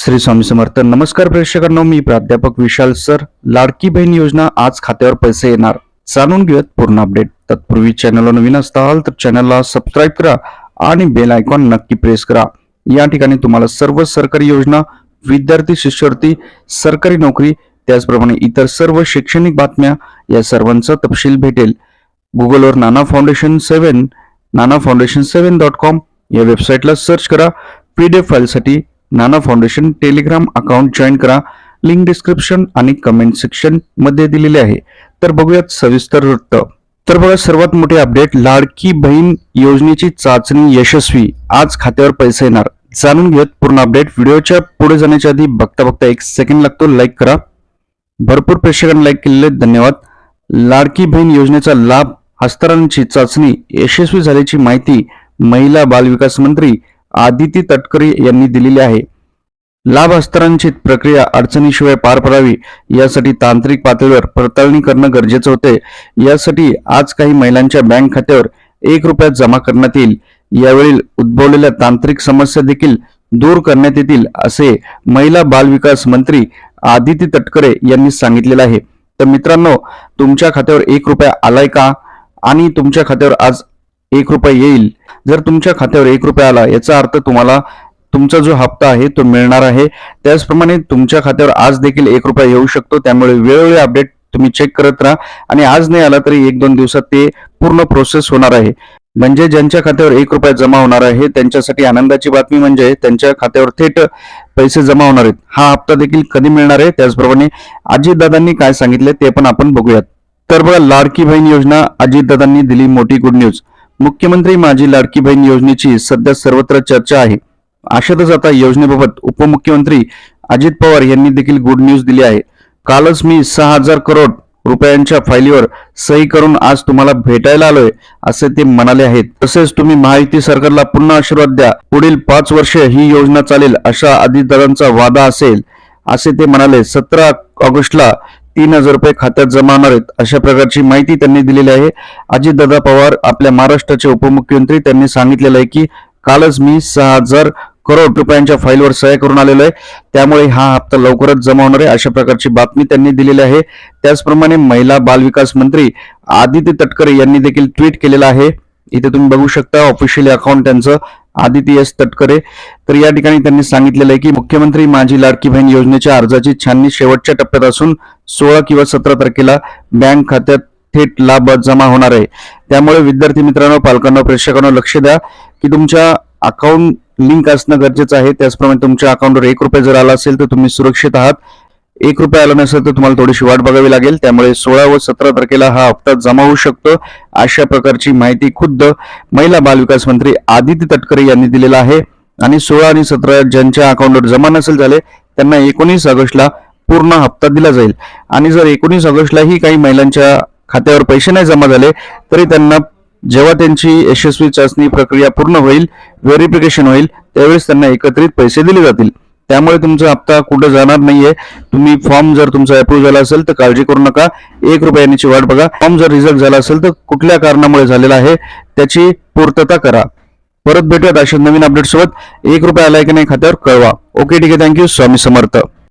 श्री स्वामी समर्थ. नमस्कार प्रेक्षकांना मी प्राध्यापक विशाल सर. लाडकी बहीण योजना आज खात्यावर पैसे येणार. जाणून घेऊयात पूर्ण अपडेट. तत्पूर्वी चॅनलला नवीन असताल तर चॅनलला सबस्क्राईब करा आणि बेल आयकॉन नक्की प्रेस करा. या ठिकाणी तुम्हाला सर्व सरकारी योजना विद्यार्थी शिष्यवृत्ती सरकारी नोकरी त्याचप्रमाणे इतर सर्व शैक्षणिक बातम्या या सर्वांचा तपशील भेटेल. गुगलवर Nana foundation seven Nana foundation seven dot com या वेबसाईटला सर्च करा. पीडीएफ फाईलसाठी Nana foundation Telegram account join करा. लिंक डिस्क्रिप्शन आणि कमेंट सेक्शनमध्ये दिलेले आहे. तर बघूयात सविस्तर वृत्त. तर बघा सर्वात मोठे अपडेट लाडकी बहीण योजनेची चाचणी यशस्वी. आज खात्यावर पैसे येणार. जाणून घेऊयात पूर्ण अपडेट व्हिडिओच्या पुढे जाण्याच्या आधी बघता बघता एक सेकंड लागतो. लाईक करा. भरपूर प्रेक्षकांनी लाईक केलेले धन्यवाद. लाडकी बहीण योजनेचा लाभ हस्तांतरणाची चाचणी यशस्वी झाल्याची माहिती महिला बालविकास मंत्री आदिती तटकरे यांनी दिलेली आहे. लाभ हस्तांतरणाची प्रक्रिया अडचणीशिवाय पार पडावी यासाठी तांत्रिक पातळीवर पडताळणी करणं गरजेचं होते. यासाठी आज काही महिलांच्या बँक खात्यावर एक रुपयात जमा करण्यात येईल. यावेळी उद्भवलेल्या तांत्रिक समस्या देखील दूर करण्यात येतील असे महिला बालविकास मंत्री आदिती तटकरे यांनी सांगितलेलं आहे. तर मित्रांनो तुमच्या खात्यावर एक रुपया आलाय का? आणि तुमच्या खात्यावर आज एक रुपये येईल. जर तुमच्या खात्यावर एक रुपया आला याचा अर्थ तुम्हाला तुमचा जो हप्ता आहे तो मिळणार आहे. त्याचप्रमाणे तुमच्या खात्यावर आज देखील एक रुपया येऊ शकतो. त्यामुळे वेळोवेळी अपडेट तुम्ही चेक करत राहा. आणि आज नाही आला तरी एक दोन दिवसात ते पूर्ण प्रोसेस होणार आहे. म्हणजे ज्यांच्या खात्यावर एक रुपया जमा होणार आहे त्यांच्यासाठी आनंदाची बातमी म्हणजे त्यांच्या खात्यावर थेट पैसे जमा होणार आहेत. हा हप्ता देखील कधी मिळणार आहे? त्याचप्रमाणे अजितदादांनी काय सांगितले ते पण आपण बघूयात. तर बघा लाडकी बहीण योजना अजितदादांनी दिली मोठी गुड न्यूज मुख्यमंत्री माझी लाडकी बहीण योजनेची सध्या सर्वत्र चर्चा आहे. अशातच आता योजनेबाबत उपमुख्यमंत्री अजित पवार यांनी देखील गुड न्यूज दिली आहे. कालच मी सहा हजार करोड रुपयांच्या फाईलीवर सही करून आज तुम्हाला भेटायला आलोय असे ते म्हणाले आहेत. तसेच तुम्ही महायुती सरकारला पुन्हा आशीर्वाद द्या. पुढील पाच वर्ष ही योजना चालेल अशा अजितदादांचा वादा असेल असे ते म्हणाले. सतरा ऑगस्टला तीन हजार रुपये खात्यात जमा होणार आहेत अशा प्रकारची माहिती त्यांनी दिलेली आहे. अजितदादा पवार आपल्या महाराष्ट्राचे उपमुख्यमंत्री त्यांनी सांगितलेलं आहे की कालच मी सहा हजार करोड रुपयांच्या फाईलवर सह्या करून आलेलो आहे. त्यामुळे हा हप्ता लवकरच जमा होणार आहे अशा प्रकारची बातमी त्यांनी दिलेली आहे. त्याचप्रमाणे महिला बालविकास मंत्री आदित्य तटकरे यांनी देखील ट्विट केलेलं आहे. इथे तुम्ही बघू शकता ऑफिशियली अकाउंट त्यांचं. आदिती एस तटकरे. तर या ठिकाणी त्यांनी सांगितलेलं आहे की मुख्यमंत्री माझी लाडकी बहीण योजनेच्या अर्जाची छाननी शेवटच्या टप्प्यात असून सोळा किंवा सतरा तारखेला बँक खात्यात थेट लाभ जमा होणार आहे. त्यामुळे विद्यार्थी मित्रांनो पालकांना प्रेक्षकांना लक्ष द्या की तुमच्या अकाउंट लिंक असणं गरजेचं आहे. त्याचप्रमाणे तुमच्या अकाउंटवर एक रुपये जर आला असेल तर तुम्ही सुरक्षित आहात. एक रुपये आला नसेल तर तुम्हाला थोडीशी वाट बघावी लागेल. त्यामुळे सोळा व सतरा तारखेला हा हप्ता जमा होऊ शकतो. अशा प्रकारची माहिती खुद्द महिला बालविकास मंत्री आदित्य तटकरे यांनी दिलेला आहे. आणि सोळा आणि सतरा ज्यांच्या अकाउंटवर जमा नसेल झाले त्यांना एकोणीस ऑगस्टला पूर्ण हप्ता दिला जाईल. आणि जर एकोणीस ऑगस्टलाही काही महिलांच्या खात्यावर पैसे नाही जमा झाले तरी त्यांना जेव्हा त्यांची यशस्वी चाचणी प्रक्रिया पूर्ण होईल व्हेरिफिकेशन होईल त्यावेळेस त्यांना एकत्रित पैसे दिले जातील. त्यामुळे तुमचा हप्ता कुठं जाणार नाहीये. तुम्ही फॉर्म जर तुमचा अप्रूव्ह झाला असेल तर काळजी करू नका. एक रुपयाची वाट बघा. फॉर्म जर रिझल्ट झाला असेल तर कुठल्या कारणामुळे झालेला आहे त्याची पूर्तता करा. परत भेटूयात अशा नवीन अपडेट सोबत. एक रुपया आलाय की नाही खात्यावर कळवा. ओके ठीक आहे. Thank you Swami Samarth.